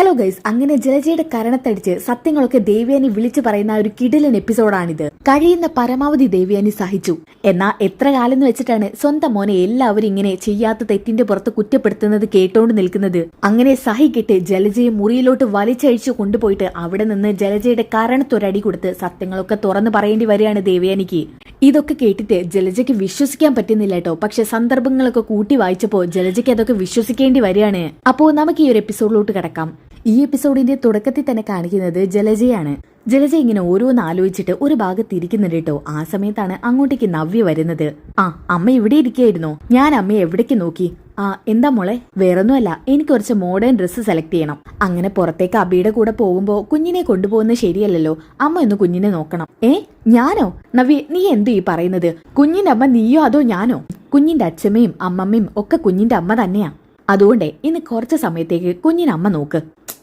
Hello guys അങ്ങനെ ജലജയുടെ കരണത്തടിച്ച് സത്യങ്ങളൊക്കെ ദേവ്യാനി വിളിച്ചു പറയുന്ന ഒരു കിടിലൻ എപ്പിസോഡാണിത്. കഴിയുന്ന പരമാവധി ദേവ്യാനി സഹിച്ചു. എന്നാ എത്ര കാലം എന്ന് വെച്ചിട്ടാണ് സ്വന്തം മോനെ എല്ലാവരും ഇങ്ങനെ ചെയ്യാത്ത തെറ്റിന്റെ പുറത്ത് കുറ്റപ്പെടുത്തുന്നത് കേട്ടോണ്ട് നിൽക്കുന്നത്. അങ്ങനെ സഹിക്കിട്ട് ജലജയെ മുറിയിലോട്ട് വലിച്ചഴിച്ചു കൊണ്ടുപോയിട്ട് അവിടെ നിന്ന് ജലജയുടെ കരണത്തൊരടി കൊടുത്ത് സത്യങ്ങളൊക്കെ തുറന്നു പറയേണ്ടി വരികയാണ് ദേവ്യാനിക്ക്. ഇതൊക്കെ കേട്ടിട്ട് ജലജയ്ക്ക് വിശ്വസിക്കാൻ പറ്റുന്നില്ല കേട്ടോ. പക്ഷെ സന്ദർഭങ്ങളൊക്കെ കൂട്ടി വായിച്ചപ്പോ ജലജയ്ക്ക് അതൊക്കെ വിശ്വസിക്കേണ്ടി വരികയാണ്. അപ്പോ നമുക്ക് ഈ ഒരു എപ്പിസോഡിലോട്ട് കിടക്കാം. ഈ എപ്പിസോഡിന്റെ തുടക്കത്തിൽ തന്നെ കാണിക്കുന്നത് ജലജയാണ്. ജലജ ഇങ്ങനെ ഓരോന്ന് ആലോചിച്ചിട്ട് ഒരു ഭാഗത്ത് ഇരിക്കുന്നുണ്ട് കേട്ടോ. ആ സമയത്താണ് അങ്ങോട്ടേക്ക് നവ്യ വരുന്നത്. ആ അമ്മ ഇവിടെ ഇരിക്കുകയായിരുന്നോ? ഞാൻ അമ്മയെ എവിടേക്ക് നോക്കി? ആ എന്താ മോളെ? വേറൊന്നുമല്ല എനിക്ക് കുറച്ച് മോഡേൺ ഡ്രസ്സ് സെലക്ട് ചെയ്യണം. അങ്ങനെ പുറത്തേക്ക് അബിയുടെ കൂടെ പോകുമ്പോ കുഞ്ഞിനെ കൊണ്ടുപോകുന്നത് ശരിയല്ലല്ലോ. അമ്മ ഒന്ന് കുഞ്ഞിനെ നോക്കണം. ഏ ഞാനോ? നവ്യ നീ എന്തു ഈ പറയുന്നത്? കുഞ്ഞിന്റെ അമ്മ നീയോ അതോ ഞാനോ? കുഞ്ഞിന്റെ അച്ഛമ്മയും അമ്മമ്മയും ഒക്കെ കുഞ്ഞിന്റെ അമ്മ തന്നെയാ. അതുകൊണ്ടേ ഇന്ന് കുറച്ച് സമയത്തേക്ക് കുഞ്ഞിനമ്മ നോക്ക്.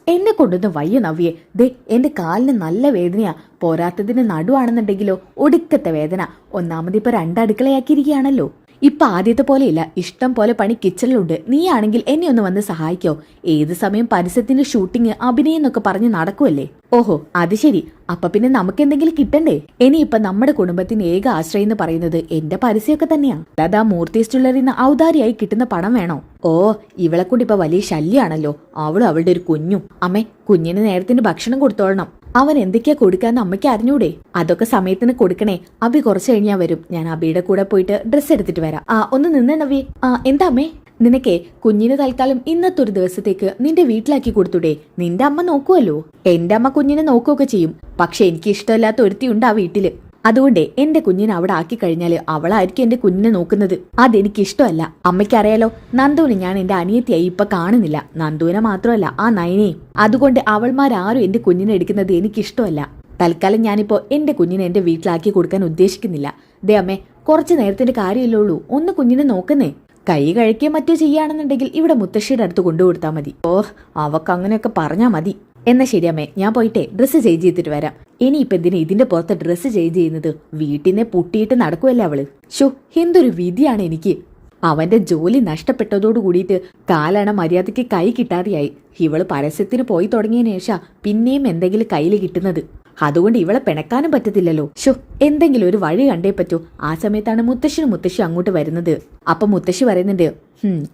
എന്നെ കൊണ്ടൊന്ന് വയ്യ നവ്യേ. ദേ എന്റെ കാലിന് നല്ല വേദനയാ. പോരാത്തതിന് നടുവാണെന്നുണ്ടെങ്കിലോ ഒടുക്കത്തെ വേദന. ഒന്നാമത് ഇപ്പൊ രണ്ടടുക്കളയാക്കിയിരിക്കുകയാണല്ലോ. ഇപ്പൊ ആദ്യത്തെ പോലെയില്ല. ഇഷ്ടം പോലെ പണി കിച്ചണിലുണ്ട്. നീയാണെങ്കിൽ എന്നെ ഒന്ന് വന്ന് സഹായിക്കോ. ഏത് സമയം പരസ്യത്തിന്റെ ഷൂട്ടിങ് അഭിനയം എന്നൊക്കെ പറഞ്ഞ് നടക്കുമല്ലേ ഓഹോ അത് ശരി. അപ്പൊ പിന്നെ നമുക്ക് എന്തെങ്കിലും കിട്ടണ്ടേ? ഇനിയിപ്പൊ നമ്മുടെ കുടുംബത്തിന് ഏക ആശ്രയം എന്ന് പറയുന്നത് എന്റെ പരസ്യമൊക്കെ തന്നെയാ. അല്ലാതെ ആ മൂർത്തി സ്റ്റുള്ളറിന്ന് ഔദാരിയായി കിട്ടുന്ന പണം വേണോ? ഓ ഇവളെ കൊണ്ട് ഇപ്പൊ വലിയ ശല്യാണല്ലോ അവളും അവളുടെ ഒരു കുഞ്ഞും. അമ്മേ കുഞ്ഞിന് നേരത്തിന് ഭക്ഷണം കൊടുത്തോളണം. അവൻ എന്തൊക്കെയാ കൊടുക്കാന്ന് അമ്മയ്ക്ക് അറിഞ്ഞൂടെ? അതൊക്കെ സമയത്തിന് കൊടുക്കണേ. അബി കുറച്ച് കഴിഞ്ഞാ വരും. ഞാൻ അബിയുടെ കൂടെ പോയിട്ട് ഡ്രസ്സ് എടുത്തിട്ട് വരാം. ആ ഒന്ന് നിന്നേ നവി ആ എന്താ അമ്മേ? നിനക്കേ കുഞ്ഞിന് തൽക്കാലം ഇന്നത്തെ ഒരു ദിവസത്തേക്ക് നിന്റെ വീട്ടിലാക്കി കൊടുത്തൂടെ. നിന്റെ അമ്മ നോക്കുവല്ലോ. എന്റെ അമ്മ കുഞ്ഞിനെ നോക്കുകയൊക്കെ ചെയ്യും. പക്ഷെ എനിക്ക് ഇഷ്ടമില്ലാത്ത ഒരുത്തിയുണ്ട് ആ വീട്ടിൽ. അതുകൊണ്ടേ എന്റെ കുഞ്ഞിനെ അവിടെ ആക്കി കഴിഞ്ഞാൽ അവളായിരിക്കും എന്റെ കുഞ്ഞിനെ നോക്കുന്നത്. അതെനിക്ക് ഇഷ്ടമല്ല അമ്മയ്ക്കറിയാലോ നന്ദുവിനെ ഞാൻ എന്റെ അനിയത്തിയായി ഇപ്പൊ കാണുന്നില്ല. നന്ദുവിനെ മാത്രമല്ല ആ നയനെയും അതുകൊണ്ട് അവൾമാരാരും എന്റെ കുഞ്ഞിനെ എടുക്കുന്നത് എനിക്ക് ഇഷ്ടമല്ല തൽക്കാലം ഞാനിപ്പോ എന്റെ കുഞ്ഞിനെ എന്റെ വീട്ടിലാക്കി കൊടുക്കാൻ ഉദ്ദേശിക്കുന്നില്ല. ദേ അമ്മേ കുറച്ച് നേരത്തിന്റെ കാര്യമില്ലുള്ളൂ ഒന്ന് കുഞ്ഞിനെ നോക്കുന്നേ. കൈ കഴിക്കുകയോ മറ്റോ ചെയ്യുകയാണെന്നുണ്ടെങ്കിൽ ഇവിടെ മുത്തശ്ശിയുടെ അടുത്ത് കൊണ്ടുകൊടുത്താൽ മതി. ഓ അവക്കങ്ങനെയൊക്കെ പറഞ്ഞാ മതി. എന്നാ ശരി അമ്മേ ഞാൻ പോയിട്ടെ ഡ്രസ്സ് ചേഞ്ച് ചെയ്തിട്ട് വരാം. ഇനിയിപ്പൊ എന്തിനാ ഇതിന്റെ പുറത്ത് ഡ്രസ്സ് ചേഞ്ച് ചെയ്യുന്നത്? വീട്ടിനെ പൊട്ടിയിട്ട് നടക്കുമല്ലേ അവൾ? ഷോ എന്തൊരു വിധിയാണ് എനിക്ക്. അവന്റെ ജോലി നഷ്ടപ്പെട്ടതോടു കൂടിയിട്ട് കാലണ മര്യാദയ്ക്ക് കൈ കിട്ടാതെയായി. ഇവൾ പരസ്യത്തിന് പോയി തുടങ്ങിയ ശേഷം പിന്നെയും എന്തെങ്കിലും കയ്യിൽ കിട്ടുന്നത്. അതുകൊണ്ട് ഇവളെ പിണക്കാനും പറ്റത്തില്ലല്ലോ. ഷോ എന്തെങ്കിലും ഒരു വഴി കണ്ടേ പറ്റൂ. ആ സമയത്താണ് മുത്തശ്ശനും മുത്തശ്ശി അങ്ങോട്ട് വരുന്നത്. അപ്പൊ മുത്തശ്ശി പറയുന്നുണ്ട്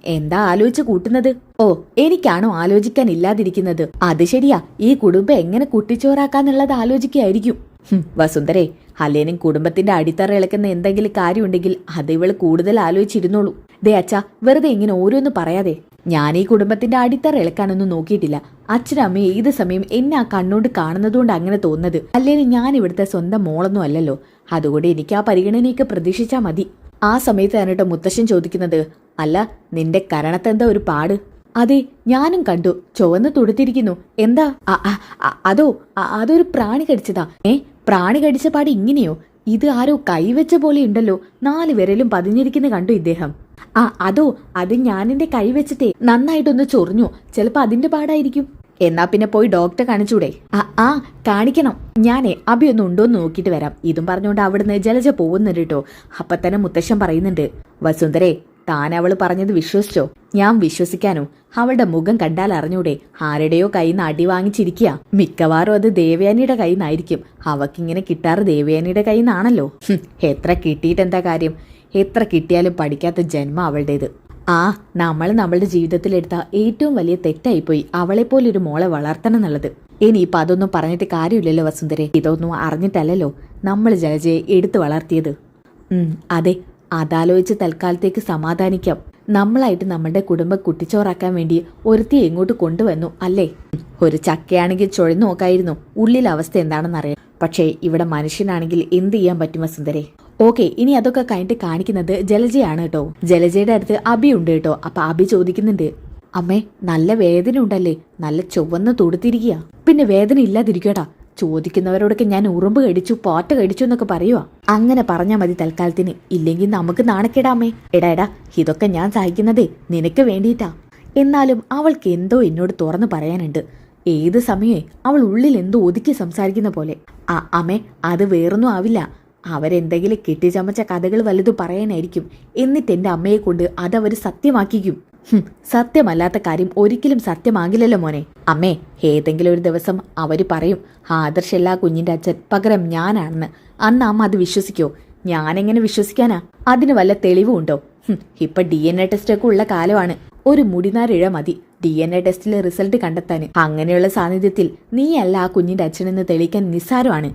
എന്താ ആലോചിച്ച് കൂട്ടുന്നത്? ഓ എനിക്കാണോ ആലോചിക്കാൻ ഇല്ലാതിരിക്കുന്നത്? അത് ശരിയാ. ഈ കുടുംബം എങ്ങനെ കുട്ടിച്ചോറാക്കാന്നുള്ളത് ആലോചിക്കായിരിക്കും വസുന്ധരേ അല്ലേനും കുടുംബത്തിന്റെ അടിത്തറ ഇളക്കുന്ന എന്തെങ്കിലും കാര്യമുണ്ടെങ്കിൽ അത് ഇവൾ കൂടുതൽ ആലോചിച്ചിരുന്നോളൂ. ദേ അച്ഛ വെറുതെ ഇങ്ങനെ ഓരോന്ന് പറയാതെ. ഞാൻ ഈ കുടുംബത്തിന്റെ അടിത്തറ ഇളക്കാനൊന്നും നോക്കിയിട്ടില്ല. അച്ഛനും അമ്മയും ഏത് സമയം എന്നെ ആ കണ്ണോണ്ട് കാണുന്നതുകൊണ്ട് അങ്ങനെ തോന്നുന്നത്? അല്ലേലും ഞാൻ ഇവിടുത്തെ സ്വന്തം മോളൊന്നും അല്ലല്ലോ. അതുകൊണ്ട് എനിക്ക് ആ പരിഗണനയൊക്കെ പ്രതീക്ഷിച്ചാ മതി. ആ സമയത്ത് കേട്ടോ മുത്തശ്ശൻ ചോദിക്കുന്നത് അല്ല നിന്റെ കരണത്തെന്താ ഒരു പാട്? അതെ ഞാനും കണ്ടു. ചുവന്ന് തുടുത്തിരിക്കുന്നു. എന്താ? അതോ അതൊരു പ്രാണി കടിച്ചതാ? ഏ പ്രാണി കടിച്ച പാട് ഇങ്ങനെയോ? ഇത് ആരോ കൈവച്ച പോലെ ഉണ്ടല്ലോ. നാല് വിരലും പതിഞ്ഞിരിക്കുന്ന കണ്ടു ഇദ്ദേഹം. ആ അതോ അത് ഞാനെന്റെ കൈ വെച്ചിട്ടേ. നന്നായിട്ടൊന്ന് ചൊറിഞ്ഞു. ചിലപ്പോ അതിന്റെ പാടായിരിക്കും. എന്നാ പിന്നെ പോയി ഡോക്ടറെ കാണിച്ചൂടെ. ആ ആ കാണിക്കണം. ഞാനേ അഭി ഒന്ന് ഉണ്ടോന്ന് നോക്കിയിട്ട് വരാം. ഇതും പറഞ്ഞുകൊണ്ട് അവിടുന്ന് ജലജ പോകുന്നുണ്ട് കേട്ടോ. അപ്പൊ തന്നെ മുത്തശ്ശൻ പറയുന്നുണ്ട് വസുന്ധരെ താൻ അവൾ പറഞ്ഞത് വിശ്വസിച്ചോ? ഞാൻ വിശ്വസിക്കാനോ? അവളുടെ മുഖം കണ്ടാൽ അറിഞ്ഞൂടെ. ആരുടെയോ കയ്യിൽ നിന്ന് അടി വാങ്ങിച്ചിരിക്കുക മിക്കവാറും അത് ദേവയാനിയുടെ കയ്യിൽ നിന്നായിരിക്കും. അവക്കിങ്ങനെ കിട്ടാറ് ദേവയാനിയുടെ കയ്യിൽ നിന്നാണല്ലോ. എത്ര കിട്ടിയിട്ടെന്താ കാര്യം? എത്ര കിട്ടിയാലും പഠിക്കാത്ത ജന്മം അവളുടേത്. ആ നമ്മൾ നമ്മളുടെ ജീവിതത്തിലെടുത്ത ഏറ്റവും വലിയ തെറ്റായിപ്പോയി. അവളെപ്പോലൊരു മോളെ വളർത്തണം എന്നുള്ളത്. ഇനിയിപ്പോൾ അതൊന്നും പറഞ്ഞിട്ട് കാര്യമില്ലല്ലോ വസുന്ധരെ. ഇതൊന്നും അറിഞ്ഞിട്ടല്ലല്ലോ നമ്മൾ ജലജയെ എടുത്തു വളർത്തിയത്. അതെ അതാലോചിച്ച് തൽക്കാലത്തേക്ക് സമാധാനിക്കാം. നമ്മളായിട്ട് നമ്മുടെ കുടുംബം കുട്ടിച്ചോറാക്കാൻ വേണ്ടി ഒരുത്തി എങ്ങോട്ട് കൊണ്ടുവന്നു അല്ലേ? ഒരു ചക്കയാണെങ്കിൽ ചുഴന്നു നോക്കായിരുന്നു. ഉള്ളിലെ അവസ്ഥ എന്താണെന്നറിയാം. പക്ഷേ ഇവിടെ മനുഷ്യനാണെങ്കിൽ എന്ത് ചെയ്യാൻ പറ്റും വസുന്ധരെ? ഓക്കെ ഇനി അതൊക്കെ കഴിഞ്ഞിട്ട് കാണിക്കുന്നത് ജലജയാണ് കേട്ടോ. ജലജയുടെ അടുത്ത് അബി ഉണ്ട് കേട്ടോ. അപ്പൊ അബി ചോദിക്കുന്നുണ്ട് അമ്മേ നല്ല വേദന ഉണ്ടല്ലേ? നല്ല ചുവന്ന് തൊടുത്തിരിക്കുക പിന്നെ വേദന ഇല്ലാതിരിക്കട്ടാ ചോദിക്കുന്നവരോടൊക്കെ ഞാൻ ഉറുമ്പ് കടിച്ചു പോറ്റ കടിച്ചു എന്നൊക്കെ പറയുക അങ്ങനെ പറഞ്ഞാൽ മതി തൽക്കാലത്തിന്. ഇല്ലെങ്കിൽ നമുക്ക് നാണക്കേടാമേ എടാ എടാ ഇതൊക്കെ ഞാൻ സഹിക്കുന്നതേ. നിനക്ക് വേണ്ടിയിട്ടാ. എന്നാലും അവൾക്ക് എന്തോ എന്നോട് തുറന്നു പറയാനുണ്ട്. ഏത് സമയേ അവൾ ഉള്ളിൽ എന്തോ ഒതുക്കി സംസാരിക്കുന്ന പോലെ. ആ അമ്മേ അത് വേറൊന്നും ആവില്ല. അവരെന്തെങ്കിലും കെട്ടിച്ചമച്ച കഥകൾ വലുത് പറയാനായിരിക്കും. എന്നിട്ട് എന്റെ അമ്മയെ കൊണ്ട് അതവർ സത്യമാക്കിക്കും. സത്യമല്ലാത്ത കാര്യം ഒരിക്കലും സത്യമാകില്ലല്ലോ മോനെ. അമ്മേ ഏതെങ്കിലും ഒരു ദിവസം അവർ പറയും ആദർശല്ല കുഞ്ഞിന്റെ അച്ഛൻ പകരം ഞാനാണെന്ന്. അന്ന് അമ്മ അത് വിശ്വസിക്കോ? ഞാനെങ്ങനെ വിശ്വസിക്കാനാ? അതിന് വല്ല തെളിവുണ്ടോ ഇപ്പൊ ഡി എൻ എ ടെസ്റ്റ് ഒക്കെ ഉള്ള കാലമാണ്. ഒരു മുടിനാരിഴ മതി. ഡി എൻ എ ടെസ്റ്റിലെ റിസൾട്ട് കണ്ടെത്താൻ അങ്ങനെയുള്ള സാന്നിധ്യത്തിൽ നീയല്ല ആ കുഞ്ഞിന്റെ അച്ഛനെന്ന് തെളിയിക്കാൻ നിസ്സാരമാണ്.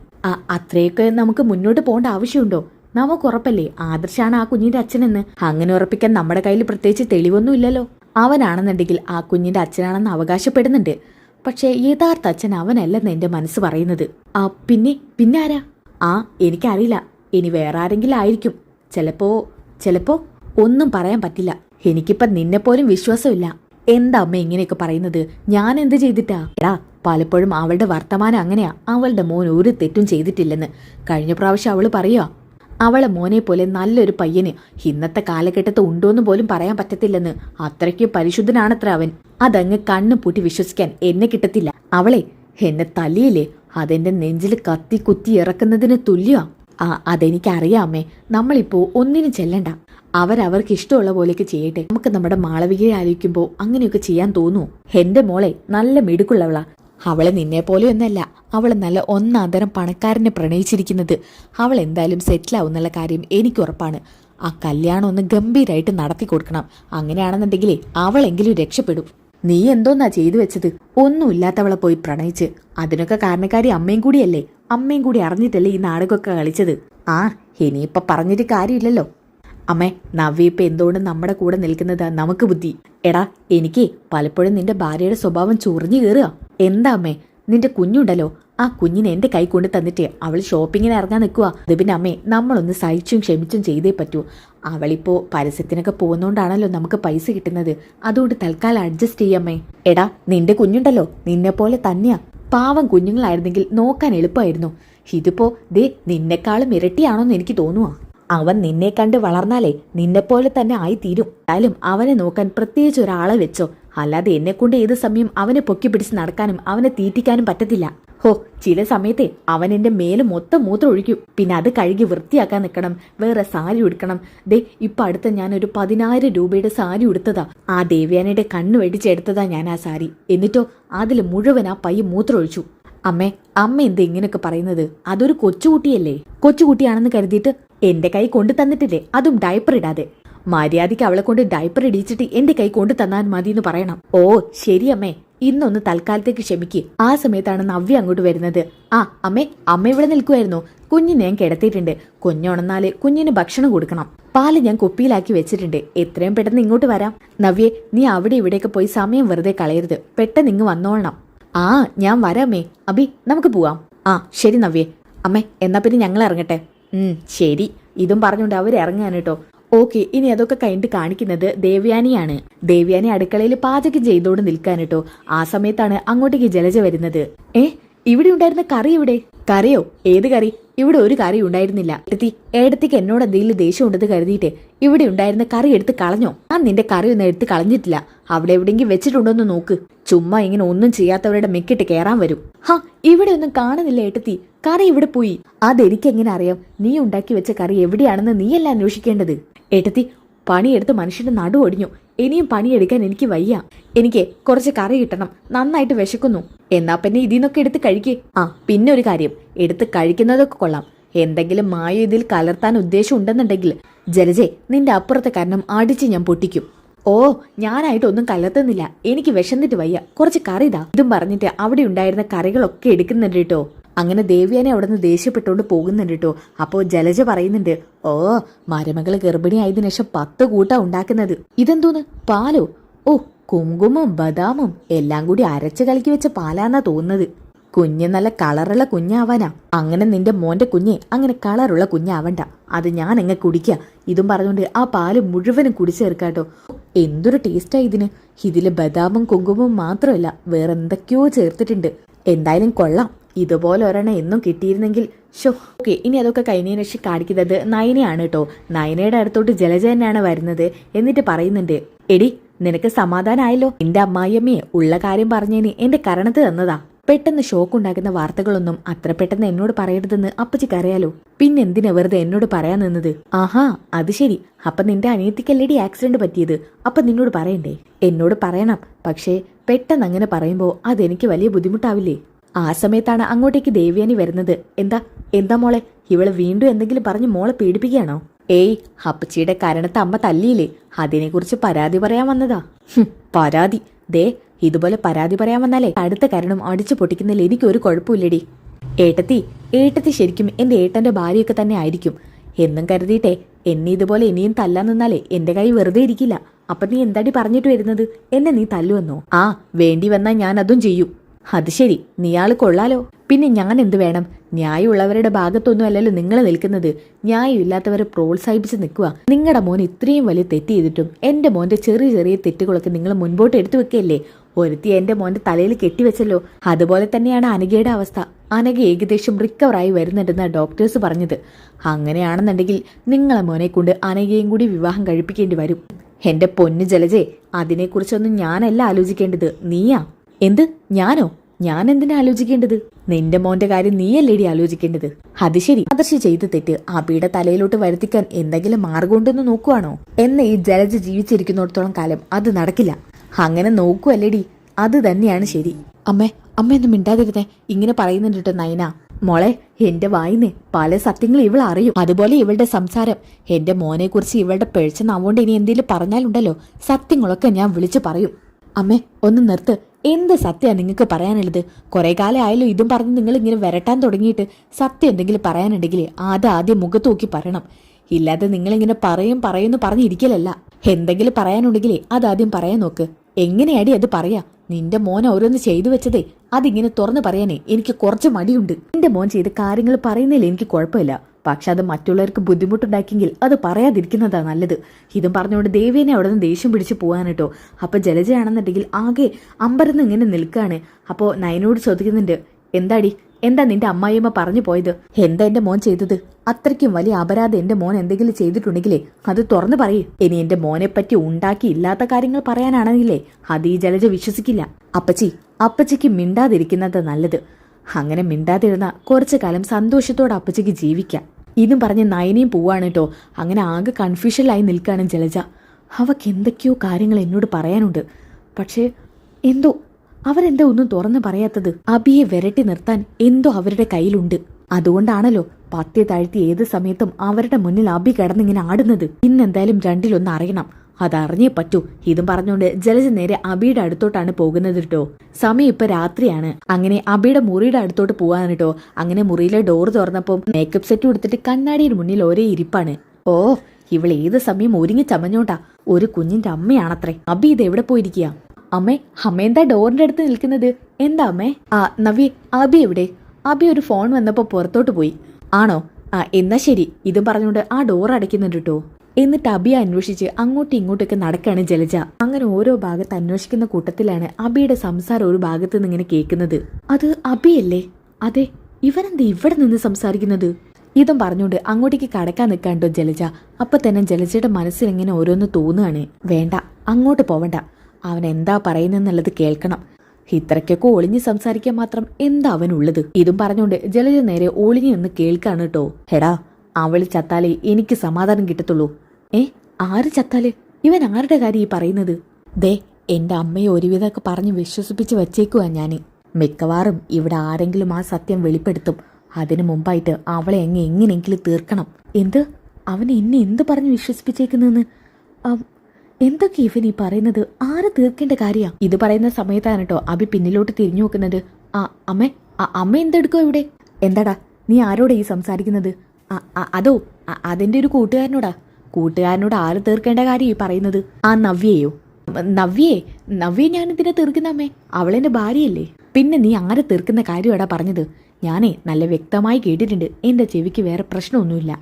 അത്രയൊക്കെ നമുക്ക് മുന്നോട്ട് പോകേണ്ട ആവശ്യമുണ്ടോ? നമുക്ക് ഉറപ്പല്ലേ ആദർശാണ് ആ കുഞ്ഞിന്റെ അച്ഛനെന്ന്. അങ്ങനെ ഉറപ്പിക്കാൻ നമ്മുടെ കയ്യിൽ പ്രത്യേകിച്ച് തെളിവൊന്നും ഇല്ലല്ലോ അവനാണെന്നുണ്ടെങ്കിൽ ആ കുഞ്ഞിന്റെ അച്ഛനാണെന്ന് അവകാശപ്പെടുന്നുണ്ട്. പക്ഷേ യഥാർത്ഥ അച്ഛൻ അവനല്ലെന്ന് എന്റെ മനസ്സ് പറയുന്നത്. ആ പിന്നെ പിന്നെ ആരാ? ആ എനിക്കറിയില്ല. ഇനി വേറെ ആരെങ്കിലും ആയിരിക്കും. ചിലപ്പോ ചിലപ്പോ ഒന്നും പറയാൻ പറ്റില്ല. എനിക്കിപ്പം നിന്നെപ്പോലും വിശ്വാസമില്ല. എന്താ അമ്മ ഇങ്ങനെയൊക്കെ പറയുന്നത്? ഞാൻ എന്ത് ചെയ്തിട്ടാ? എടാ പലപ്പോഴും അവളുടെ വർത്തമാനം അങ്ങനെയാ. അവളുടെ മോൻ ഒരു തെറ്റും ചെയ്തിട്ടില്ലെന്ന്. കഴിഞ്ഞ പ്രാവശ്യം അവൾ പറയുക അവളെ മോനെ പോലെ നല്ലൊരു പയ്യന് ഇന്നത്തെ കാലഘട്ടത്ത് ഉണ്ടോന്ന് പോലും പറയാൻ പറ്റത്തില്ലെന്ന്. അത്രയ്ക്ക് പരിശുദ്ധനാണത്ര അവൻ. അതങ്ങ് കണ്ണു പൂട്ടി വിശ്വസിക്കാൻ എന്നെ കിട്ടത്തില്ല. അവളെ എന്നെ തല്ലിയില്ലേ? അതെന്റെ നെഞ്ചിൽ കത്തി കുത്തി ഇറക്കുന്നതിന് തുല്യ ആ അതെനിക്കറിയാമേ നമ്മളിപ്പോ ഒന്നിനും ചെല്ലണ്ട. അവരവർക്ക് ഇഷ്ടമുള്ള പോലെയൊക്കെ ചെയ്യട്ടെ. നമുക്ക് നമ്മുടെ മാളവികയെ ആലോചിക്കുമ്പോൾ അങ്ങനെയൊക്കെ ചെയ്യാൻ തോന്നു. എന്റെ മോളെ നല്ല മിടുക്കുള്ളവളാ. അവളെ നിന്നെ പോലെയൊന്നല്ല. അവൾ നല്ല ഒന്നാന്തരം പണക്കാരനെ പ്രണയിച്ചിരിക്കുന്നത്. അവൾ എന്തായാലും സെറ്റിലാവുന്നുള്ള കാര്യം എനിക്ക് ഉറപ്പാണ്. ആ കല്യാണം ഒന്ന് ഗംഭീരായിട്ട് നടത്തി കൊടുക്കണം. അങ്ങനെയാണെന്നുണ്ടെങ്കിലേ അവളെങ്കിലും രക്ഷപ്പെടും. നീ എന്തോന്നാ ചെയ്തു വെച്ചത്? ഒന്നുമില്ലാത്തവളെ പോയി പ്രണയിച്ച്. അതിനൊക്കെ കാരണക്കാരി അമ്മയും കൂടിയല്ലേ? അമ്മയും കൂടി അറിഞ്ഞിട്ടല്ലേ ഈ നാടകമൊക്കെ കളിച്ചത്? ആ ഇനിയിപ്പൊ പറഞ്ഞിട്ട് കാര്യമില്ലല്ലോ. അമ്മേ നവ്യ എന്തുകൊണ്ട് നമ്മുടെ കൂടെ നിൽക്കുന്നത്? നമുക്ക് ബുദ്ധി. എടാ എനിക്ക് പലപ്പോഴും നിന്റെ ഭാര്യയുടെ സ്വഭാവം ചൊറിഞ്ഞു കയറുക എന്താ അമ്മേ നിന്റെ കുഞ്ഞുണ്ടല്ലോ. ആ കുഞ്ഞിനെ എന്റെ കൈ കൊണ്ട് തന്നിട്ട് അവൾ ഷോപ്പിങ്ങിന് ഇറങ്ങാൻ നിൽക്കുക. അത് പിന്നെ അമ്മേ നമ്മളൊന്ന് സഹിച്ചും ക്ഷമിച്ചും ചെയ്തേ പറ്റൂ. അവളിപ്പോ പരസ്യത്തിനൊക്കെ പോകുന്നോണ്ടാണല്ലോ നമുക്ക് പൈസ കിട്ടുന്നത്. അതുകൊണ്ട് തൽക്കാലം അഡ്ജസ്റ്റ് ചെയ്യാമേ എടാ നിന്റെ കുഞ്ഞുണ്ടല്ലോ. നിന്നെ പോലെ തന്നെയാ. പാവം കുഞ്ഞുങ്ങളായിരുന്നെങ്കിൽ നോക്കാൻ എളുപ്പമായിരുന്നു. ഇതിപ്പോ ദേ നിന്നെക്കാളും ഇരട്ടിയാണോന്ന് എനിക്ക് തോന്നുവാ. അവൻ നിന്നെ കണ്ട് വളർന്നാലേ നിന്നെപ്പോലെ തന്നെ ആയിത്തീരും. എന്തായാലും അവനെ നോക്കാൻ പ്രത്യേകിച്ച് ഒരാളെ വെച്ചോ. അല്ലാതെ എന്നെ കൊണ്ട് ഏത് സമയം അവനെ പൊക്കി പിടിച്ച് നടക്കാനും അവനെ തീറ്റിക്കാനും പറ്റത്തില്ല. ഹോ ചില സമയത്തെ അവൻ എന്റെ മേൽ മൊത്തം മൂത്രം ഒഴിക്കും. പിന്നെ അത് കഴുകി വൃത്തിയാക്കാൻ നിൽക്കണം. വേറെ സാരി ഉടുക്കണം. ദേ ഇപ്പൊ അടുത്ത ഞാൻ ഒരു പതിനായിരം രൂപയുടെ സാരി ഉടുത്തതാ. ആ ദേവ്യാനയുടെ കണ്ണ് വെടിച്ചെടുത്തതാ ഞാൻ ആ സാരി. എന്നിട്ടോ അതിൽ മുഴുവൻ ആ പയ്യ മൂത്രം ഒഴിച്ചു. അമ്മേ അമ്മ എന്ത് ഇങ്ങനെയൊക്കെ പറയുന്നത്? അതൊരു കൊച്ചുകുട്ടിയല്ലേ? കൊച്ചുകുട്ടിയാണെന്ന് കരുതിയിട്ട് എന്റെ കൈ കൊണ്ടു തന്നിട്ടില്ലേ? അതും ഡയപ്പർ ഇടാതെ. മര്യാദയ്ക്ക് അവളെ കൊണ്ട് ഡയപ്പർ ഇടിച്ചിട്ട് എന്റെ കൈ കൊണ്ടു തന്നാൽ മതി എന്ന് പറയണം. ഓ ശരി അമ്മേ. ഇന്നൊന്ന് തൽക്കാലത്തേക്ക് ക്ഷമിക്ക്. ആ സമയത്താണ് നവ്യ അങ്ങോട്ട് വരുന്നത്. ആ അമ്മേ അമ്മ ഇവിടെ നിൽക്കുമായിരുന്നു കുഞ്ഞിനെ ഞാൻ കിടത്തിയിട്ടുണ്ട്. കുഞ്ഞുണന്നാൽ കുഞ്ഞിന് ഭക്ഷണം കൊടുക്കണം. പാൽ ഞാൻ കുപ്പിയിലാക്കി വെച്ചിട്ടുണ്ട്. എത്രയും പെട്ടെന്ന് ഇങ്ങോട്ട് വരാം. നവ്യെ നീ അവിടെ ഇവിടെയൊക്കെ പോയി സമയം വെറുതെ കളയരുത്. പെട്ടെന്ന് ഇങ്ങ് വന്നോളണം. ആ ഞാൻ വരാമേ അബി നമുക്ക് പോവാം. ആ ശരി നവ്യേ. അമ്മേ എന്നാ പിന്നെ ഞങ്ങൾ ഇറങ്ങട്ടെ. ശരി. ഇതും പറഞ്ഞുകൊണ്ട് അവർ ഇറങ്ങാൻ കേട്ടോ. ഓക്കെ ഇനി അതൊക്കെ കഴിഞ്ഞിട്ട് കാണിക്കുന്നത് ദേവ്യാനിയാണ്. ദേവ്യാനി അടുക്കളയിൽ പാചകം ചെയ്തോണ്ട് നിൽക്കാൻ കേട്ടോ. ആ സമയത്താണ് അങ്ങോട്ടേക്ക് ജലജ വരുന്നത്. ഏ ഇവിടെ ഉണ്ടായിരുന്ന കറി ഇവിടെ കറിയോ? ഏത് കറി? ഇവിടെ ഒരു കറി ഉണ്ടായിരുന്നില്ല. എടുത്തി ഏടത്തേക്ക് എന്നോട് എന്തെങ്കിലും ദേഷ്യം ഉണ്ടെന്ന് കരുതിയിട്ട് ഇവിടെ ഉണ്ടായിരുന്ന കറി എടുത്ത് കളഞ്ഞോ? ഞാൻ നിന്റെ കറി ഒന്നും എടുത്ത് കളഞ്ഞിട്ടില്ല. അവിടെ എവിടെയെങ്കിലും വെച്ചിട്ടുണ്ടോന്ന് നോക്ക്. ചുമ്മാ ഇങ്ങനെ ഒന്നും ചെയ്യാത്തവരുടെ മെക്കിട്ട് കയറാൻ വരും. ഹാ ഇവിടെ ഒന്നും കാണുന്നില്ല ഏട്ടത്തി. കറി ഇവിടെ പോയി. അതെനിക്കെങ്ങനെ അറിയാം? നീ ഉണ്ടാക്കി വെച്ച കറി എവിടെയാണെന്ന് നീയല്ല അന്വേഷിക്കേണ്ടത്? ഏട്ടത്തി പണിയെടുത്ത് മനുഷ്യന്റെ നടു ഒടിഞ്ഞു. ഇനിയും പണിയെടുക്കാൻ എനിക്ക് വയ്യ. എനിക്ക് കുറച്ച് കറി കിട്ടണം. നന്നായിട്ട് വിശക്കുന്നു. എന്നാ പിന്നെ ഇതിന്നൊക്കെ എടുത്ത് കഴിക്കേ. ആ പിന്നെ ഒരു കാര്യം. എടുത്ത് കഴിക്കുന്നതൊക്കെ കൊള്ളാം. എന്തെങ്കിലും മായ ഇതിൽ കലർത്താൻ ഉദ്ദേശം ഉണ്ടെന്നുണ്ടെങ്കിൽ ജലജെ നിന്റെ അപ്പുറത്തെ കാരണം അടിച്ച് ഞാൻ പൊട്ടിക്കും. ഓ ഞാനായിട്ടൊന്നും കലർത്തുന്നില്ല. എനിക്ക് വിശന്നിട്ട് വയ്യ. കുറച്ച് കറി ഇതാ. ഇതും പറഞ്ഞിട്ട് അവിടെ ഉണ്ടായിരുന്ന കറികളൊക്കെ എടുക്കുന്നുണ്ട് കേട്ടോ. അങ്ങനെ ദേവ്യാനെ അവിടെ നിന്ന് ദേഷ്യപ്പെട്ടുകൊണ്ട് പോകുന്നുണ്ട് കേട്ടോ അപ്പോൾ ജലജ പറയുന്നുണ്ട് ഓ മരുമകൾ ഗർഭിണിയായതിനു ശേഷം പത്ത് കൂട്ട ഉണ്ടാക്കുന്നത്. ഇതെന്തോന്ന്? പാലോ? ഓ കുങ്കുമം ബദാമും എല്ലാം കൂടി അരച്ച് കലക്കി വെച്ച പാലാന്നാ തോന്നുന്നത്. കുഞ്ഞ് നല്ല കളറുള്ള കുഞ്ഞാവാനാ. അങ്ങനെ നിന്റെ മോന്റെ കുഞ്ഞെ അങ്ങനെ കളറുള്ള കുഞ്ഞാവണ്ട. അത് ഞാൻ എങ്ങ കുടിക്കുക ഇതും പറഞ്ഞുകൊണ്ട് ആ പാൽ മുഴുവനും കുടിച്ചു ചേർക്കാട്ടോ എന്തൊരു ടേസ്റ്റാ ഇതിന്. ഇതിൽ ബദാമും കുങ്കുമവും മാത്രമല്ല വേറെ എന്തൊക്കെയോ ചേർത്തിട്ടുണ്ട്. എന്തായാലും കൊള്ളാം. ഇതുപോലെ ഒരെണ്ണം എന്നും കിട്ടിയിരുന്നെങ്കിൽ ഷോ ഓക്കെ ഇനി അതൊക്കെ ശേഷം കാണിക്കുന്നത് നയനയാണ് കേട്ടോ. നയനയുടെ അടുത്തോട്ട് ജലജ തന്നെയാണ് വരുന്നത് എന്നിട്ട് പറയുന്നുണ്ട് എടി നിനക്ക് സമാധാനമായല്ലോ എന്റെ അമ്മായിയമ്മയെ ഉള്ള കാര്യം പറഞ്ഞതിന് എന്റെ കരണത്ത് തന്നതാ. പെട്ടെന്ന് ഷോക്ക് ഉണ്ടാക്കുന്ന വാർത്തകളൊന്നും അത്ര പെട്ടെന്ന് എന്നോട് പറയരുതെന്ന് അപ്പച്ചിക്ക് അറിയാലോ പിന്നെ എന്തിനാ വെറുതെ എന്നോട് പറയാൻ നിന്നത്? ആഹാ അത് ശരി. അപ്പൊ നിന്റെ അനിയത്തിക്കല്ലേടി ആക്സിഡന്റ് പറ്റിയത്? അപ്പൊ നിന്നോട് പറയണ്ടേ? എന്നോട് പറയണം. പക്ഷേ പെട്ടെന്ന് അങ്ങനെ പറയുമ്പോ അതെനിക്ക് വലിയ ബുദ്ധിമുട്ടാവില്ലേ? ആ സമയത്താണ് അങ്ങോട്ടേക്ക് ദേവ്യാനി വരുന്നത്. എന്താ? എന്താ മോളെ? ഇവൾ വീണ്ടും എന്തെങ്കിലും പറഞ്ഞ് മോളെ പേടിപ്പിക്കുകയാണോ ഏയ് അപ്പച്ചിയുടെ കരണത്ത് അമ്മ തല്ലിയില്ലേ? അതിനെക്കുറിച്ച് പരാതി പറയാൻ വന്നതാ. പരാതി. ദേ ഇതുപോലെ പരാതി പറയാൻ വന്നാലേ അടുത്ത കരണം അടിച്ചു പൊട്ടിക്കുന്നതിൽ എനിക്കൊരു കുഴപ്പമില്ലടി. ഏട്ടത്തി ഏട്ടത്തി ശരിക്കും എന്റെ ഏട്ടന്റെ ഭാര്യയൊക്കെ തന്നെ ആയിരിക്കും. എന്നും കരുതിയിട്ടെ എന്നെ ഇതുപോലെ ഇനിയും തല്ലാൻ നിന്നാലേ എന്റെ കൈ വെറുതെ ഇരിക്കില്ല. അപ്പൊ നീ എന്താടി പറഞ്ഞിട്ട് വരുന്നത്? എന്നെ നീ തല്ലുവന്നോ? ആ വേണ്ടി വന്നാൽ ഞാൻ അതും ചെയ്യും. അത് ശരി നീയാൾ കൊള്ളാലോ. പിന്നെ ഞാൻ എന്ത് വേണം? ന്യായമുള്ളവരുടെ ഭാഗത്തൊന്നും അല്ലല്ലോ നിങ്ങൾ നിൽക്കുന്നത്. ന്യായമില്ലാത്തവരെ പ്രോത്സാഹിപ്പിച്ച് നിൽക്കുക. നിങ്ങളുടെ മോൻ ഇത്രയും വലിയ തെറ്റ് ചെയ്തിട്ടും എന്റെ മോന്റെ ചെറിയ ചെറിയ തെറ്റുകളൊക്കെ നിങ്ങൾ മുൻപോട്ട് എടുത്തു വെക്കല്ലേ ഒരുത്തി എന്റെ മോന്റെ തലയിൽ കെട്ടിവെച്ചല്ലോ. അതുപോലെ തന്നെയാണ് അനഘയുടെ അവസ്ഥ. അനഘ ഏകദേശം റിക്കവറായി വരുന്നുണ്ടെന്നാണ് ഡോക്ടേഴ്സ് പറഞ്ഞത്. അങ്ങനെയാണെന്നുണ്ടെങ്കിൽ നിങ്ങളെ മോനെ കൊണ്ട് അനഘയും കൂടി വിവാഹം കഴിപ്പിക്കേണ്ടി വരും. എന്റെ പൊന്നു ജലജെ അതിനെക്കുറിച്ചൊന്നും ഞാനല്ല ആലോചിക്കേണ്ടത്. നീയാ? എന്ത്? ഞാനോ? ഞാൻ എന്തിനാ ആലോചിക്കേണ്ടത്? നിന്റെ മോന്റെ കാര്യം നീയല്ലേടി ആലോചിക്കേണ്ടത്? അത് ശരി. ആദർശ് ചെയ്ത് തെറ്റ് അബിയുടെ തലയിലോട്ട് വരുത്തിക്കാൻ എന്തെങ്കിലും മാർഗമുണ്ടെന്ന് നോക്കുവാണോ? എന്ന ഈ ജലജ ജീവിച്ചിരിക്കുന്നിടത്തോളം കാലം അത് നടക്കില്ല. അങ്ങനെ നോക്കുവല്ലേടി. അത് തന്നെയാണ് ശരി. അമ്മേ അമ്മ ഒന്നും മിണ്ടാതിരുന്നേ. ഇങ്ങനെ പറയുന്നുണ്ട് നയന. മോളെ എന്റെ വായിന്ന് പല സത്യങ്ങൾ ഇവൾ അറിയും. അതുപോലെ ഇവളുടെ സംസാരം. എന്റെ മോനെ കുറിച്ച് ഇവളുടെ പിഴച്ച നാവുകൊണ്ട് ഇനി എന്തെങ്കിലും പറഞ്ഞാലുണ്ടല്ലോ. സത്യങ്ങളൊക്കെ ഞാൻ വിളിച്ചു പറയും. അമ്മേ ഒന്ന് നിർത്ത്. എന്ത് സത്യാ നിങ്ങൾക്ക് പറയാനുള്ളത്? കുറെ കാലം ആയാലും ഇതും പറഞ്ഞ് നിങ്ങൾ ഇങ്ങനെ വരട്ടാൻ തുടങ്ങിയിട്ട്. സത്യം എന്തെങ്കിലും പറയാനുണ്ടെങ്കിൽ അത് ആദ്യം മുഖത്ത് നോക്കി പറയണം. ഇല്ലാതെ നിങ്ങളിങ്ങനെ പറയും പറയുന്നു പറഞ്ഞിരിക്കലല്ല. എന്തെങ്കിലും പറയാനുണ്ടെങ്കിൽ അതാദ്യം പറയാൻ നോക്ക്. എങ്ങനെയാടി അത് പറയാ? നിന്റെ മോൻ ഓരോന്ന് ചെയ്തു വെച്ചതേ. അതിങ്ങനെ തുറന്നു പറയാനേ എനിക്ക് കുറച്ച് മടിയുണ്ട്. നിന്റെ മോൻ ചെയ്ത കാര്യങ്ങൾ പറയുന്നതിൽ എനിക്ക് കുഴപ്പമില്ല. പക്ഷെ അത് മറ്റുള്ളവർക്ക് ബുദ്ധിമുട്ടുണ്ടാക്കിയെങ്കിൽ അത് പറയാതിരിക്കുന്നതാ നല്ലത്. ഇതും പറഞ്ഞുകൊണ്ട് ദേവേനെ അവിടെ നിന്ന് ദേഷ്യം പിടിച്ച് പോകാൻ കേട്ടോ. അപ്പൊ ജലജയാണെന്നുണ്ടെങ്കിൽ ആകെ അമ്പരന്ന് ഇങ്ങനെ നിൽക്കുകയാണ്. അപ്പോൾ നയനോട് ചോദിക്കുന്നുണ്ട് എന്താടി? എന്താ നിന്റെ അമ്മായിയമ്മ പറഞ്ഞു പോയത്? എന്താ എന്റെ മോൻ ചെയ്തത്? അത്രയ്ക്കും വലിയ അപരാധം എന്റെ മോൻ എന്തെങ്കിലും ചെയ്തിട്ടുണ്ടെങ്കിലേ അത് തുറന്നു പറയേ. ഇനി എന്റെ മോനെ പറ്റി ഉണ്ടാക്കി ഇല്ലാത്ത കാര്യങ്ങൾ പറയാനാണെങ്കിലേ അത് ഈ ജലജ വിശ്വസിക്കില്ല. അപ്പച്ചി അപ്പച്ചിക്ക് മിണ്ടാതിരിക്കുന്നത് നല്ലത്. അങ്ങനെ മിണ്ടാതിരുന്ന കുറച്ചു കാലം സന്തോഷത്തോടെ അപ്പച്ചയ്ക്ക് ജീവിക്കാം. ഇതും പറഞ്ഞ് നയനയും പോവാണ് കേട്ടോ. അങ്ങനെ ആകെ കൺഫ്യൂഷനിലായി നിൽക്കുകയാണ് ജലജ. അവക്ക് എന്തൊക്കെയോ കാര്യങ്ങൾ എന്നോട് പറയാനുണ്ട്. പക്ഷേ എന്തോ അവരെന്താ ഒന്നും തുറന്നു പറയാത്തത് അബിയെ വിരട്ടി നിർത്താൻ എന്തോ അവരുടെ കയ്യിലുണ്ട്. അതുകൊണ്ടാണല്ലോ പത്തി താഴ്ത്തി ഏത് സമയത്തും അവരുടെ മുന്നിൽ അബി കിടന്നിങ്ങനെ ആടുന്നത്. ഇന്നെന്തായാലും രണ്ടിലൊന്ന് അറിയണം. അതറിഞ്ഞേ പറ്റൂ. ഇതും പറഞ്ഞുകൊണ്ട് ജലജ നേരെ അബിയുടെ അടുത്തോട്ടാണ് പോകുന്നത് കേട്ടോ സമയം ഇപ്പൊ രാത്രിയാണ്. അങ്ങനെ അബിയുടെ മുറിയുടെ അടുത്തോട്ട് പോകാനാണ് കേട്ടോ അങ്ങനെ മുറിയിലെ ഡോർ തുറന്നപ്പോൾ മേക്കപ്പ് സെറ്റ് കൊടുത്തിട്ട് കണ്ണാടിയുടെ മുന്നിൽ ഒരേ ഇരിപ്പാണ്. ഓ ഇവൾ ഏത് സമയം ഒരുങ്ങി ചമഞ്ഞോട്ടാ ഒരു കുഞ്ഞിന്റെ അമ്മയാണത്രേ. അബി ഇത് എവിടെ പോയിരിക്കുക അമ്മേ അമ്മ എന്താ ഡോറിന്റെ അടുത്ത് നിൽക്കുന്നത്? എന്താ അമ്മേ? ആ നവി അബി എവിടെ? അബി ഒരു ഫോൺ വന്നപ്പോ പുറത്തോട്ട് പോയി. ആണോ? ആ എന്നാ ശരി. ഇതും പറഞ്ഞുകൊണ്ട് ആ ഡോർ അടയ്ക്കുന്നുണ്ട് കേട്ടോ എന്നിട്ട് അബിയെ അന്വേഷിച്ച് അങ്ങോട്ടും ഇങ്ങോട്ടൊക്കെ നടക്കാണ് ജലജ. അങ്ങനെ ഓരോ ഭാഗത്ത് അന്വേഷിക്കുന്ന കൂട്ടത്തിലാണ് അബിയുടെ സംസാരം ഒരു ഭാഗത്ത് നിന്ന് ഇങ്ങനെ കേൾക്കുന്നത്. അത് അബിയല്ലേ? അതെ ഇവനെന്താ ഇവിടെ നിന്ന് സംസാരിക്കുന്നത്? ഇതും പറഞ്ഞുകൊണ്ട് അങ്ങോട്ടേക്ക് കടക്കാൻ നിൽക്കാണ്ടോ ജലജ? അപ്പൊ തന്നെ ജലജയുടെ മനസ്സിൽ ഇങ്ങനെ ഓരോന്ന് തോന്നുകയാണ്. വേണ്ട അങ്ങോട്ട് പോവണ്ട. അവൻ എന്താ പറയുന്നെന്നുള്ളത് കേൾക്കണം. ഇത്രയ്ക്കൊക്കെ ഒളിഞ്ഞ് സംസാരിക്കാൻ മാത്രം എന്താ അവനുള്ളത്? ഇതും പറഞ്ഞുകൊണ്ട് ജലജ നേരെ ഒളിഞ്ഞു നിന്ന് കേൾക്കാണ് കേട്ടോ. ഹെടാ അവൾ ചത്താലേ എനിക്ക് സമാധാനം കിട്ടത്തുള്ളൂ. ഏ ആര് ചത്താൽ? ഇവൻ ആരുടെ കാര്യം ഈ പറയുന്നത്? ദേ എന്റെ അമ്മയെ ഒരുവിധമൊക്കെ പറഞ്ഞ് വിശ്വസിപ്പിച്ച് വച്ചേക്കുവാ ഞാൻ. മിക്കവാറും ഇവിടെ ആരെങ്കിലും ആ സത്യം വെളിപ്പെടുത്തും. അതിനു മുമ്പായിട്ട് അവളെ എങ്ങ എങ്ങനെങ്കിലും തീർക്കണം. എന്ത്? അവൻ എന്നെ എന്ത് പറഞ്ഞ് വിശ്വസിപ്പിച്ചേക്കുന്നെന്ന്? എന്തൊക്കെ ഇവൻ ഈ പറയുന്നത്? ആര് തീർക്കേണ്ട കാര്യം? ഇത് പറയുന്ന സമയത്താണ് കേട്ടോ അഭി പിന്നിലോട്ട് തിരിഞ്ഞു നോക്കുന്നത്. ആ അമ്മ ആ, അമ്മ എന്തെടുക്കോ ഇവിടെ? എന്താടാ നീ ആരോടാ ഈ സംസാരിക്കുന്നത്? അതോ ആ, അതെന്റെ ഒരു കൂട്ടുകാരനോടാ? കൂട്ടുകാരനോട് ആര് തീർക്കേണ്ട കാര്യം ഈ പറയുന്നത്? ആ നവ്യയോ? നവ്യേ നവ്യ ഞാൻ ഇതിനെ തീർക്കുന്ന അമ്മേ. ഭാര്യയല്ലേ. പിന്നെ നീ അങ്ങനെ തീർക്കുന്ന കാര്യമാടാ പറഞ്ഞത്. ഞാനേ നല്ല വ്യക്തമായി കേട്ടിട്ടുണ്ട്. എന്റെ ചെവിക്ക് വേറെ പ്രശ്നമൊന്നുമില്ല.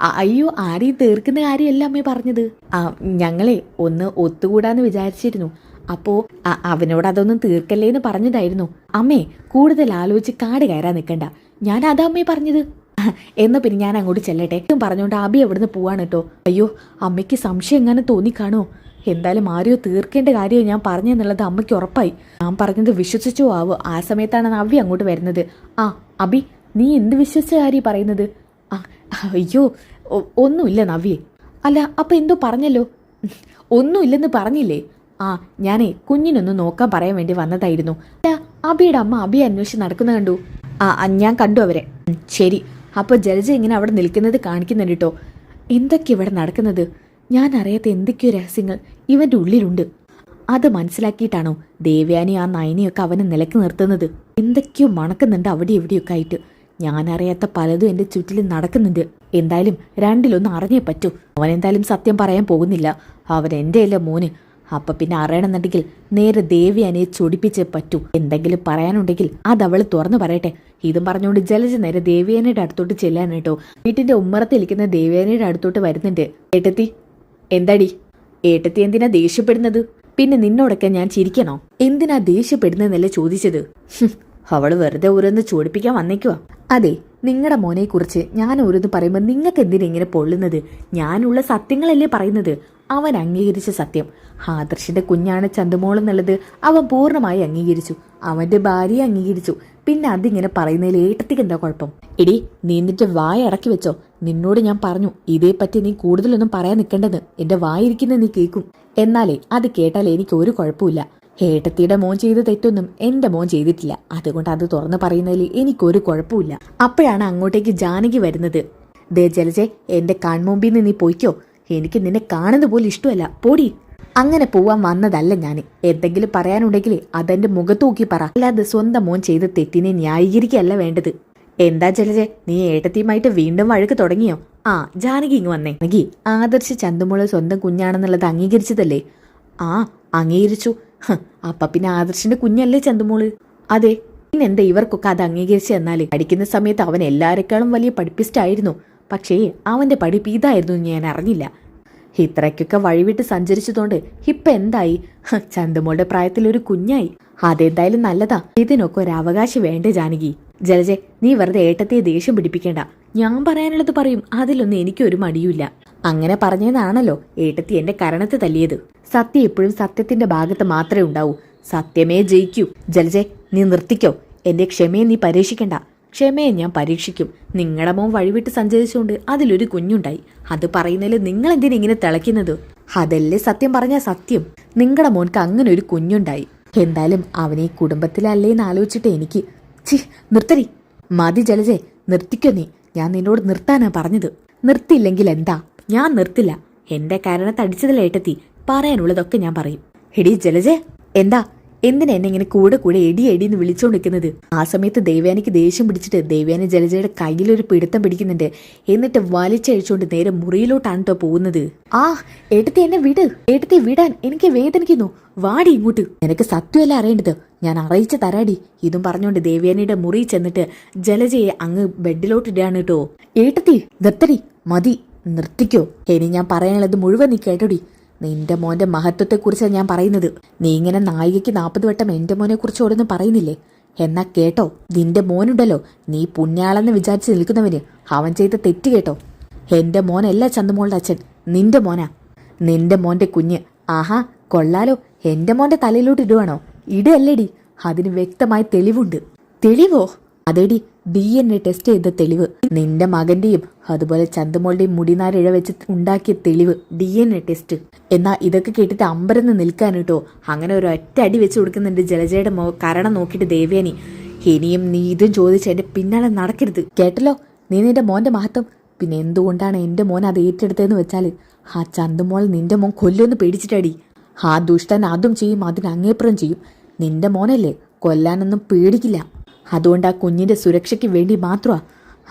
അയ്യോ ആരെയും തീർക്കുന്ന കാര്യമല്ല അമ്മേ പറഞ്ഞത്? ഞങ്ങളെ ഒന്ന് ഒത്തുകൂടാന്ന് വിചാരിച്ചിരുന്നു. അപ്പോ അവനോട് അതൊന്നും തീർക്കല്ലേ എന്ന് പറഞ്ഞതായിരുന്നു. അമ്മേ കൂടുതൽ ആലോചിച്ച് കാട് കയറാൻ നിൽക്കണ്ട. ഞാൻ അതാ അമ്മേ പറഞ്ഞത്. ആ, എന്നാ പിന്നെ ഞാൻ അങ്ങോട്ട് ചെല്ലട്ടെ. ഏറ്റവും പറഞ്ഞുകൊണ്ട് അബി എവിടുന്ന് പോവാണ് കേട്ടോ. അയ്യോ അമ്മയ്ക്ക് സംശയം എങ്ങനെ തോന്നിക്കാണോ? എന്തായാലും ആരെയോ തീർക്കേണ്ട കാര്യം ഞാൻ പറഞ്ഞെന്നുള്ളത് അമ്മയ്ക്ക് ഉറപ്പായി. ഞാൻ പറഞ്ഞത് വിശ്വസിച്ചോ ആവോ. ആ സമയത്താണ് നവ്യ അങ്ങോട്ട് വരുന്നത്. ആ അബി നീ എന്ത് വിശ്വസിച്ച കാര്യം പറയുന്നത്? ആ അയ്യോ ഒന്നുമില്ല നവ്യേ. അല്ല അപ്പൊ എന്തോ പറഞ്ഞല്ലോ? ഒന്നുമില്ലെന്ന് പറഞ്ഞില്ലേ? ആ ഞാനേ കുഞ്ഞിനൊന്ന് നോക്കാൻ പറയാൻ വേണ്ടി വന്നതായിരുന്നു. അല്ല അബിയുടെ അമ്മ അബിയെ അന്വേഷിച്ച് നടക്കുന്ന കണ്ടു. ആ, ഞാൻ കണ്ടു അവരെ. ശരി. അപ്പൊ ജലജ ഇങ്ങനെ അവിടെ നിൽക്കുന്നത് കാണിക്കുന്നുണ്ട് കേട്ടോ എന്തൊക്കെ ഇവിടെ നടക്കുന്നത്? ഞാൻ അറിയാത്ത എന്തൊക്കെയോ രഹസ്യങ്ങൾ ഇവന്റെ ഉള്ളിലുണ്ട്. അത് മനസ്സിലാക്കിയിട്ടാണോ ദേവ്യാനി ആ നയനിയൊക്കെ അവനെ നിലയ്ക്ക് നിർത്തുന്നത്? എന്തൊക്കെയോ മണക്കുന്നുണ്ട് അവിടെ എവിടെയൊക്കെ ആയിട്ട്. ഞാൻ അറിയാത്ത പലതും എന്റെ ചുറ്റിലും നടക്കുന്നുണ്ട്. എന്തായാലും രണ്ടിലൊന്നും അറിഞ്ഞേ പറ്റൂ. അവൻ എന്തായാലും സത്യം പറയാൻ പോകുന്നില്ല. അവൻ എന്റെ അല്ല മോന്. അപ്പൊ പിന്നെ അറിയണമെന്നുണ്ടെങ്കിൽ നേരെ ദേവ്യാനിയെ ചൊടിപ്പിച്ചേ പറ്റൂ. എന്തെങ്കിലും പറയാനുണ്ടെങ്കിൽ അത് അവൾ തുറന്നു പറയട്ടെ. ഇതും പറഞ്ഞുകൊണ്ട് ജലജ നേരെ ദേവയാനിയുടെ അടുത്തോട്ട് ചെല്ലാൻ കേട്ടോ. വീട്ടിന്റെ ഉമ്മറത്തിരിക്കുന്ന ദേവയാനിയുടെ അടുത്തോട്ട് വരുന്നുണ്ട്. ഏട്ടത്തി എന്താടി? ഏട്ടത്തി എന്തിനാ ദേഷ്യപ്പെടുന്നത്? പിന്നെ നിന്നോടൊക്കെ ഞാൻ ചിരിക്കണോ? എന്തിനാ ദേഷ്യപ്പെടുന്നതെന്നല്ലേ ചോദിച്ചത്? ഹും, അവൾ വെറുതെ ഓരോന്ന് ചൂടിപ്പിക്കാൻ വന്നേക്കുവാ. അതെ നിങ്ങളുടെ മോനെ കുറിച്ച് ഞാൻ ഓരോന്ന് പറയുമ്പോൾ നിങ്ങൾക്ക് എന്തിനാ ഇങ്ങനെ പൊള്ളുന്നത്? ഞാനുള്ള സത്യങ്ങളല്ലേ പറയുന്നത്? അവൻ അംഗീകരിച്ച സത്യം. ആദർശിന്റെ കുഞ്ഞാണ് ചന്തുമോൾ എന്നുള്ളത് അവൻ പൂർണമായി അംഗീകരിച്ചു. അവന്റെ ഭാര്യയെ അംഗീകരിച്ചു. പിന്നെ അതിങ്ങനെ പറയുന്നതിൽ ഏട്ടത്തിക്ക് എന്താ കുഴപ്പം? എടി നീ നിന്റെ വായ അടക്കി വെച്ചോ. നിന്നോട് ഞാൻ പറഞ്ഞു ഇതേപ്പറ്റി നീ കൂടുതലൊന്നും പറയാൻ നിൽക്കേണ്ടത് എന്റെ വായിരിക്കുന്ന നീ കേൾക്കും എന്നാലേ അത് കേട്ടാൽ എനിക്ക് ഒരു കുഴപ്പമില്ല ഏട്ടത്തിയുടെ മോൻ ചെയ്ത തെറ്റൊന്നും എന്റെ മോൻ ചെയ്തിട്ടില്ല. അതുകൊണ്ട് അത് തുറന്നു പറയുന്നതിൽ എനിക്കൊരു കുഴപ്പമില്ല അപ്പോഴാണ് അങ്ങോട്ടേക്ക് ജാനകി വരുന്നത്. ദേ ജലജെ എന്റെ കൺമുമ്പിൽ നിന്ന് നീ പോയിക്കോ. എനിക്ക് നിന്നെ കാണുന്ന പോലും ഇഷ്ടമല്ല. പോടി. അങ്ങനെ പോവാൻ വന്നതല്ല ഞാൻ എന്തെങ്കിലും പറയാനുണ്ടെങ്കിൽ അതെന്റെ മുഖത്ത് നോക്കി പറ. അല്ലാതെ സ്വന്തം മോൻ ചെയ്ത തെറ്റിനെ ന്യായീകരിക്കുകയല്ല വേണ്ടത്. എന്താ ജലജെ നീ ഏട്ടത്തിയുമായിട്ട് വീണ്ടും വഴക്ക് തുടങ്ങിയോ? ആ ജാനകി ഇങ്ങ് വന്നേ. ജാനകി ആദർശ് ചന്തുമോൾ സ്വന്തം കുഞ്ഞാണെന്നുള്ളത് അംഗീകരിച്ചതല്ലേ? ആ അംഗീകരിച്ചു. അപ്പ പിന്നെ ആദർശിന്റെ കുഞ്ഞല്ലേ ചന്തുമോൾ? അതെ പിന്നെന്താ ഇവർക്കൊക്കെ അത് അംഗീകരിച്ച് തന്നാൽ? പഠിക്കുന്ന സമയത്ത് അവൻ എല്ലാരെക്കാളും വലിയ പഠിപ്പിസ്റ്റായിരുന്നു. പക്ഷേ അവന്റെ പഠിപ്പ് ഇതായിരുന്നു ഞാൻ അറിഞ്ഞില്ല. ഇത്രയ്ക്കൊക്കെ വഴിവിട്ട് സഞ്ചരിച്ചതുകൊണ്ട് ഇപ്പൊ എന്തായി? ചന്ദമോളുടെ ഒരു കുഞ്ഞായി. അതെന്തായാലും നല്ലതാ. ഇതിനൊക്കെ ഒരു അവകാശം വേണ്ടേ ജാനകി? ജലജെ നീ വെറുതെ ഏട്ടത്തെ ദേഷ്യം പിടിപ്പിക്കേണ്ട. ഞാൻ പറയാനുള്ളത് പറയും. അതിലൊന്നും എനിക്കൊരു മടിയുമില്ല. അങ്ങനെ പറഞ്ഞതാണല്ലോ ഏട്ടത്തി എന്റെ കരണത്ത് തല്ലിയത്. സത്യം എപ്പോഴും സത്യത്തിന്റെ ഭാഗത്ത് മാത്രമേ ഉണ്ടാവൂ. സത്യമേ ജയിക്കൂ. ജലജെ നീ നിർത്തിക്കോ. എന്റെ ക്ഷമയെ നീ പരീക്ഷിക്കണ്ട. ക്ഷമയെ ഞാൻ പരീക്ഷിക്കും. നിങ്ങളുടെ മോൻ വഴിവിട്ട് സഞ്ചരിച്ചുകൊണ്ട് അതിലൊരു കുഞ്ഞുണ്ടായി. അത് പറയുന്നതിൽ നിങ്ങൾ എന്തിനാ ഇങ്ങനെ തിളയ്ക്കുന്നത്? അതല്ലേ സത്യം പറഞ്ഞ സത്യം. നിങ്ങളുടെ മോൻക്ക് അങ്ങനെ ഒരു കുഞ്ഞുണ്ടായി. എന്തായാലും അവനെ കുടുംബത്തിലല്ലേ കുടുംബത്തിലല്ലേന്ന് ആലോചിച്ചിട്ട് എനിക്ക് ചി നിർത്തരി മതി ജലജെ നിർത്തിക്കോ നീ. ഞാൻ നിന്നോട് നിർത്താനാ പറഞ്ഞത്. നിർത്തിയില്ലെങ്കിൽ എന്താ? ഞാൻ നിർത്തില്ല. എന്റെ കാരണത്തടിച്ചതിൽ ഏട്ടത്തി പറയാനുള്ളതൊക്കെ ഞാൻ പറയും. എടി ജലജെ എന്താ? എന്തിനാ എന്നെ ഇങ്ങനെ കൂടെ കൂടെ എടി എടി എന്ന് വിളിച്ചുകൊണ്ടിരിക്കുന്നത് ആ സമയത്ത് ദേവ്യാനിക്ക് ദേഷ്യം പിടിച്ചിട്ട് ദേവ്യാനി ജലജയുടെ കയ്യിലൊരു പിടുത്തം പിടിക്കുന്നുണ്ട്. എന്നിട്ട് വലിച്ചഴിച്ചുകൊണ്ട് നേരെ മുറിയിലോട്ടാണ് കേട്ടോ പോകുന്നത്. ആ എടുത്തി എന്നെ വിട്. എടുത്തി വിടാൻ എനിക്ക് വേദനിക്കുന്നു. വാടി ഇങ്ങോട്ട്. നിനക്ക് സത്യമല്ല അറിയേണ്ടത്. ഞാൻ അറിയിച്ചു തരാടി. ഇതും പറഞ്ഞുകൊണ്ട് ദേവ്യാനിയുടെ മുറി ചെന്നിട്ട് ജലജയെ അങ്ങ് ബെഡിലോട്ട് ഇടാണ് കേട്ടോ. ഏട്ടത്തി നിർത്തടി. മതി നിർത്തിക്കോ. ഇനി ഞാൻ പറയാനുള്ളത് മുഴുവൻ നീ കേട്ടോടി. നിന്റെ മോന്റെ മഹത്വത്തെക്കുറിച്ചാണ് ഞാൻ പറയുന്നത്. നീ ഇങ്ങനെ നായികയ്ക്ക് നാൽപ്പത് വട്ടം എന്റെ മോനെ കുറിച്ച് ഓരോന്നും പറയുന്നില്ലേ? എന്നാ കേട്ടോ നിന്റെ മോനുണ്ടല്ലോ. നീ പുണ്യാളെന്ന് വിചാരിച്ച് നിൽക്കുന്നവന് അവൻ ചെയ്ത തെറ്റ് കേട്ടോ. എന്റെ മോനല്ല ചന്ദമോളുടെ അച്ഛൻ. നിന്റെ മോനാ. നിന്റെ മോന്റെ കുഞ്ഞ്. ആഹാ കൊള്ളാലോ. എന്റെ മോന്റെ തലയിലോട്ട് ഇടുവാണോ? ഇടയല്ലേടി. അതിന് വ്യക്തമായ തെളിവുണ്ട്. തെളിവോ? അതെടി ഡി എൻ എ ടെസ്റ്റ് ചെയ്ത തെളിവ്. നിന്റെ മകന്റെയും അതുപോലെ ചന്തുമോളുടെയും മുടിനാരിഴ വെച്ച് ഉണ്ടാക്കിയ തെളിവ് ഡി എൻ എ ടെസ്റ്റ് എന്നാ ഇതൊക്കെ കേട്ടിട്ട് അമ്പരന്ന് നിൽക്കാൻ കേട്ടോ അങ്ങനെ ഒരു ഒറ്റ അടി വെച്ച് കൊടുക്കുന്നുണ്ട് ജലജയുടെ കരണം നോക്കിയിട്ട് ദേവയാനി. ഇനിയും നീ ഇതും ചോദിച്ച് എന്റെ പിന്നാലെ നടക്കരുത്. കേട്ടല്ലോ? നീ നിന്റെ മോന്റെ മഹത്വം. പിന്നെ എന്തുകൊണ്ടാണ് എന്റെ മോൻ അത് ഏറ്റെടുത്തതെന്ന് വെച്ചാൽ ആ ചന്തുമോൾ നിന്റെ മോൻ കൊല്ലുമെന്ന് പേടിച്ചിട്ടടി. ആ ദുഷ്ടൻ അതും ചെയ്യും അതിന് അങ്ങേപ്പുറം ചെയ്യും. നിന്റെ മോനല്ലേ? കൊല്ലാനൊന്നും പേടിക്കില്ല. അതുകൊണ്ട് ആ കുഞ്ഞിന്റെ സുരക്ഷയ്ക്ക് വേണ്ടി മാത്രമാ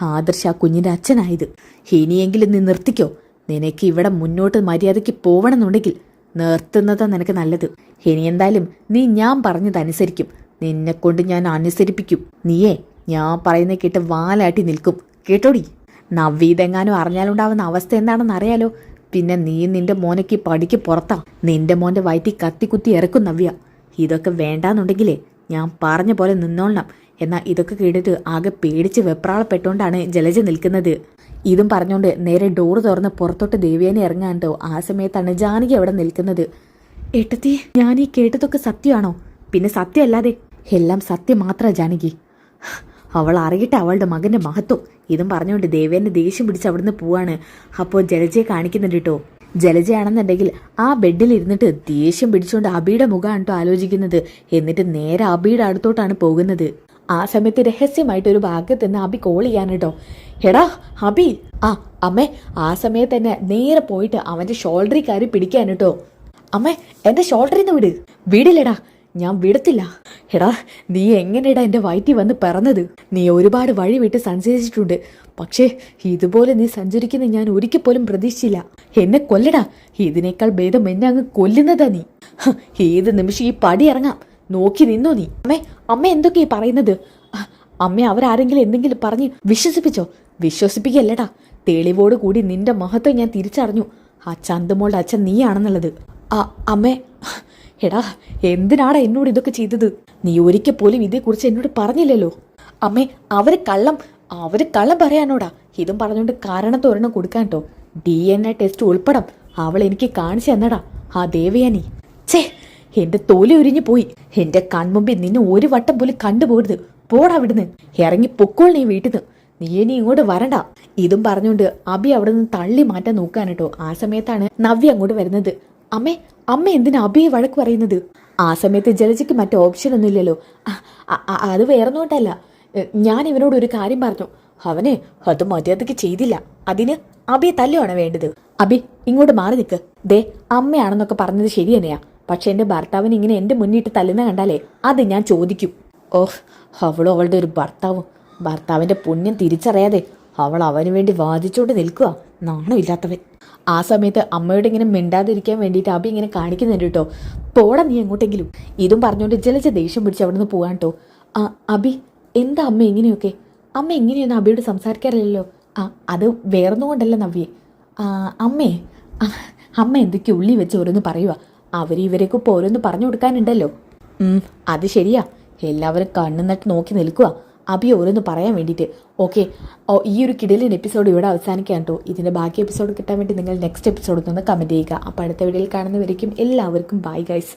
ആദർശ ആ കുഞ്ഞിന്റെ അച്ഛനായത്. ഇനിയെങ്കിലും നീ നിർത്തിക്കോ. നിനക്ക് ഇവിടെ മുന്നോട്ട് മര്യാദയ്ക്ക് പോവണമെന്നുണ്ടെങ്കിൽ നിർത്തുന്നതാ നിനക്ക് നല്ലത്. ഇനി എന്തായാലും നീ ഞാൻ പറഞ്ഞതനുസരിക്കും നിന്നെ കൊണ്ട് ഞാൻ അനുസരിപ്പിക്കും. നീയേ ഞാൻ പറയുന്ന കേട്ട് വാലാട്ടി നിൽക്കും. കേട്ടോടി? നവീതെങ്ങാനും അറിഞ്ഞാലുണ്ടാവുന്ന അവസ്ഥ എന്താണെന്ന് അറിയാലോ. പിന്നെ നീ നിന്റെ മോനയ്ക്ക് പടിക്ക് പുറത്താ. നിന്റെ മോന്റെ വയറ്റി കത്തിക്കുത്തി ഇറക്കും നവ്യ. ഇതൊക്കെ വേണ്ടാന്നുണ്ടെങ്കിലേ ഞാൻ പറഞ്ഞ പോലെ നിന്നോളണം. എന്നാൽ ഇതൊക്കെ കേട്ടിട്ട് ആകെ പേടിച്ച് വെപ്രാളപ്പെട്ടുകൊണ്ടാണ് ജലജ നിൽക്കുന്നത്. ഇതും പറഞ്ഞുകൊണ്ട് നേരെ ഡോറ് തുറന്ന് പുറത്തോട്ട് ദേവ്യാനി ഇറങ്ങാണ്ടോ ആ സമയത്താണ് ജാനകി അവിടെ നിൽക്കുന്നത്. എട്ടത്തി ഞാൻ ഈ കേട്ടതൊക്കെ സത്യമാണോ? പിന്നെ സത്യമല്ലാതെ എല്ലാം സത്യം മാത്ര ജാനകി. അവൾ അറിയട്ടെ അവളുടെ മകന്റെ മഹത്വം. ഇതും പറഞ്ഞുകൊണ്ട് ദേവേന്റെ ദേഷ്യം പിടിച്ച് അവിടുന്ന് പോവാണ്. അപ്പോൾ ജലജയെ കാണിക്കുന്നുണ്ട് കേട്ടോ ജലജയാണെന്നുണ്ടെങ്കിൽ ആ ബെഡിൽ ഇരുന്നിട്ട് ദേഷ്യം പിടിച്ചുകൊണ്ട് അബിയുടെ മുഖമാണ് കേട്ടോ ആലോചിക്കുന്നത്. എന്നിട്ട് നേരെ അബിയുടെ അടുത്തോട്ടാണ് പോകുന്നത്. ആ സമയത്ത് രഹസ്യമായിട്ട് ഒരു ഭാഗത്ത് നിന്ന് അബി കോൾ ചെയ്യാൻ കേട്ടോ എടാ അബി ആ അമ്മേ ആ സമയത്ത് തന്നെ നേരെ പോയിട്ട് അവന്റെ ഷോൾഡറിൽ കയറി പിടിക്കാൻ കേട്ടോ അമ്മേ എന്റെ ഷോൾഡറിൽ നിന്ന് വിട്. വിടില്ലടാ ഞാൻ വിടത്തില്ല. എടാ നീ എങ്ങനെയടാ എന്റെ വയറ്റിൽ വന്ന് പിറന്നത്? നീ ഒരുപാട് വഴി വിട്ട് സഞ്ചരിച്ചിട്ടുണ്ട്. പക്ഷേ ഇതുപോലെ നീ സഞ്ചരിക്കുന്ന ഞാൻ ഒരിക്കൽ പോലും പ്രതീക്ഷിച്ചില്ല. എന്നെ കൊല്ലടാ. ഇതിനേക്കാൾ ഭേദം എന്നെ അങ്ങ് കൊല്ലുന്നതാ നീ. ഏത് നിമിഷം ഈ പടി ഇറങ്ങാം? നോക്കി നിന്നോ നീ. അമ്മേ അമ്മ എന്തൊക്കെയാ പറയുന്നത്? അമ്മ അവരാരെങ്കിലും എന്തെങ്കിലും പറഞ്ഞ് വിശ്വസിപ്പിച്ചോ? വിശ്വസിപ്പിക്കല്ലടാ തെളിവോട് കൂടി നിന്റെ മഹത്വം ഞാൻ തിരിച്ചറിഞ്ഞു. ആ ചന്തമോളുടെ അച്ഛൻ നീയാണെന്നുള്ളത്. ആ അമ്മേ. എടാ എന്തിനാടാ എന്നോട് ഇതൊക്കെ ചെയ്തത്? നീ ഒരിക്കൽ പോലും ഇതേക്കുറിച്ച് എന്നോട് പറഞ്ഞില്ലല്ലോ. അമ്മേ അവർ കള്ളം അവർ കള്ളം പറയാനോടാ. ഇതും പറഞ്ഞുകൊണ്ട് കാരണത്തൊരെണ്ണം കൊടുക്കാൻ കേട്ടോ ഡി എൻ എ ടെസ്റ്റ് ഉൾപ്പെടം അവൾ എനിക്ക് കാണിച്ചു തന്നടാ. ആ ദേവയാനി. ഛേ എന്റെ തോലി ഉരിഞ്ഞു പോയി. എന്റെ കൺമുമ്പിൽ നിന്നെ ഒരു വട്ടം പോലും കണ്ടുപോകരുത് പോടാ അവിടുന്ന്. ഇറങ്ങി പൊക്കോൾ നീ വീട്ടിൽ നിന്ന് നീ ഇനി ഇങ്ങോട്ട് വരണ്ട. ഇതും പറഞ്ഞുകൊണ്ട് അബി അവിടെ നിന്ന് തള്ളി മാറ്റാൻ നോക്കാൻ കേട്ടോ ആ സമയത്താണ് നവ്യ അങ്ങോട്ട് വരുന്നത്. അമ്മേ അമ്മ എന്തിനാ അബിയെ വഴക്ക് പറയുന്നത്? ആ സമയത്ത് ജലജിക്ക് മറ്റു ഓപ്ഷൻ ഒന്നുമില്ലല്ലോ അത് വേറൊന്നുകൊണ്ടല്ല ഞാൻ ഇവനോട് ഒരു കാര്യം പറഞ്ഞു. അവനെ അത് മര്യാദയ്ക്ക് ചെയ്തില്ല. അതിന് അബിയെ തല്ലുവാണ് വേണ്ടത്. അബി ഇങ്ങോട്ട് മാറി നിൽക്ക് ദേ അമ്മയാണെന്നൊക്കെ പറഞ്ഞത് ശരി തന്നെയാ. പക്ഷെ എന്റെ ഭർത്താവിന് ഇങ്ങനെ എന്റെ മുന്നിട്ട് തല്ലുന്ന കണ്ടാലേ അത് ഞാൻ ചോദിക്കും. ഓഹ് അവളും അവളുടെ ഒരു ഭർത്താവും. ഭർത്താവിന്റെ പുണ്യം തിരിച്ചറിയാതെ അവൾ അവന് വേണ്ടി വാദിച്ചുകൊണ്ട് നിൽക്കുക നാണമില്ലാത്തവൻ ആ സമയത്ത് അമ്മയോട് ഇങ്ങനെ മിണ്ടാതിരിക്കാൻ വേണ്ടിയിട്ട് അബി ഇങ്ങനെ കാണിക്കുന്നുണ്ട് കേട്ടോ. പോടാ നീ എങ്ങോട്ടെങ്കിലും. ഇതും പറഞ്ഞുകൊണ്ട് ജലജ ദേഷ്യം പിടിച്ച് അവിടെ നിന്ന് പോകാൻ കേട്ടോ. ആ അബി എന്താ അമ്മ ഇങ്ങനെയൊക്കെ? അമ്മ ഇങ്ങനെയൊന്നും അബിയോട് സംസാരിക്കാറില്ലല്ലോ. ആ അത് വേറൊന്നും കൊണ്ടല്ല നവ്യേ. അമ്മേ അമ്മ എന്തൊക്കെ ഉള്ളി വെച്ച് ഓരോന്ന് പറയുക അവർ ഇവരെയൊക്കെ ഇപ്പോൾ പറഞ്ഞു കൊടുക്കാനുണ്ടല്ലോ. അത് ശരിയാ. എല്ലാവരും കണ്ണു നട്ട് നോക്കി നിൽക്കുക അഭി ഓരോന്ന് പറയാൻ വേണ്ടിയിട്ട്. ഓക്കെ ഈ ഒരു കിടലിൻ എപ്പിസോഡ് ഇവിടെ അവസാനിക്കാൻ കേട്ടോ. ഇതിന്റെ ബാക്കി എപ്പിസോഡ് കിട്ടാൻ വേണ്ടി നിങ്ങൾ നെക്സ്റ്റ് എപ്പിസോഡ് ഒന്ന് കമന്റ് ചെയ്യുക. അപ്പോൾ അടുത്ത വീഡിയോയിൽ കാണുന്നവരേക്കും എല്ലാവർക്കും ബൈ ഗൈസ്